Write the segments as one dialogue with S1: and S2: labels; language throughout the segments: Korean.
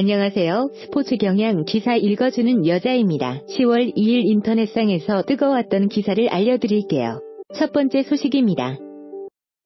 S1: 안녕하세요. 스포츠 경향 기사 읽어주는 여자입니다. 10월 2일 인터넷상에서 뜨거웠던 기사를 알려드릴게요. 첫 번째 소식입니다.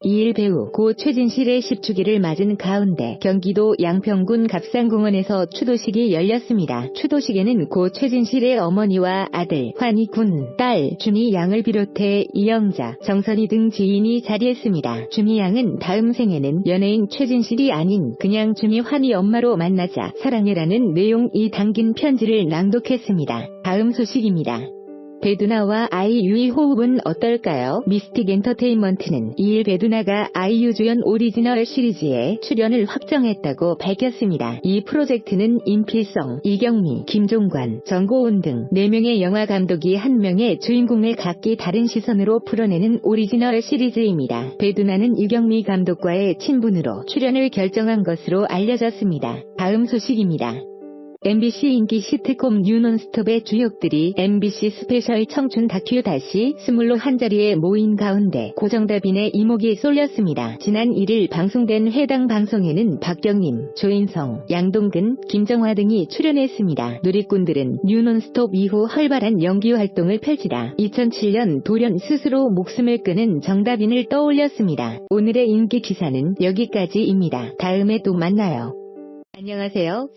S1: 2일 배우 고 최진실의 10주기를 맞은 가운데 경기도 양평군 갑산공원에서 추도식이 열렸습니다. 추도식에는 고 최진실의 어머니와 아들 환희 군, 딸 준희 양을 비롯해 이영자, 정선희 등 지인이 자리했습니다. 준희 양은 다음 생에는 연예인 최진실이 아닌 그냥 준희 환희 엄마로 만나자 사랑해라는 내용이 담긴 편지를 낭독했습니다. 다음 소식입니다. 베두나와 아이유의 호흡은 어떨까요? 미스틱 엔터테인먼트는 2일 베두나가 아이유 주연 오리지널 시리즈에 출연을 확정했다고 밝혔습니다. 이 프로젝트는 임필성, 이경미, 김종관, 정고은 등 4명의 영화 감독이 한 명의 주인공을 각기 다른 시선으로 풀어내는 오리지널 시리즈입니다. 베두나는 이경미 감독과의 친분으로 출연을 결정한 것으로 알려졌습니다. 다음 소식입니다. MBC 인기 시트콤 뉴논스톱의 주역들이 MBC 스페셜 청춘 다큐 다시 스물로 한자리에 모인 가운데 고정답인의 이목이 쏠렸습니다. 지난 1일 방송된 해당 방송에는 박경림, 조인성, 양동근, 김정화 등이 출연했습니다. 누리꾼들은 뉴논스톱 이후 활발한 연기 활동을 펼치다 2007년 돌연 스스로 목숨을 끊은 정답인을 떠올렸습니다. 오늘의 인기 기사는 여기까지입니다. 다음에 또 만나요. 안녕하세요.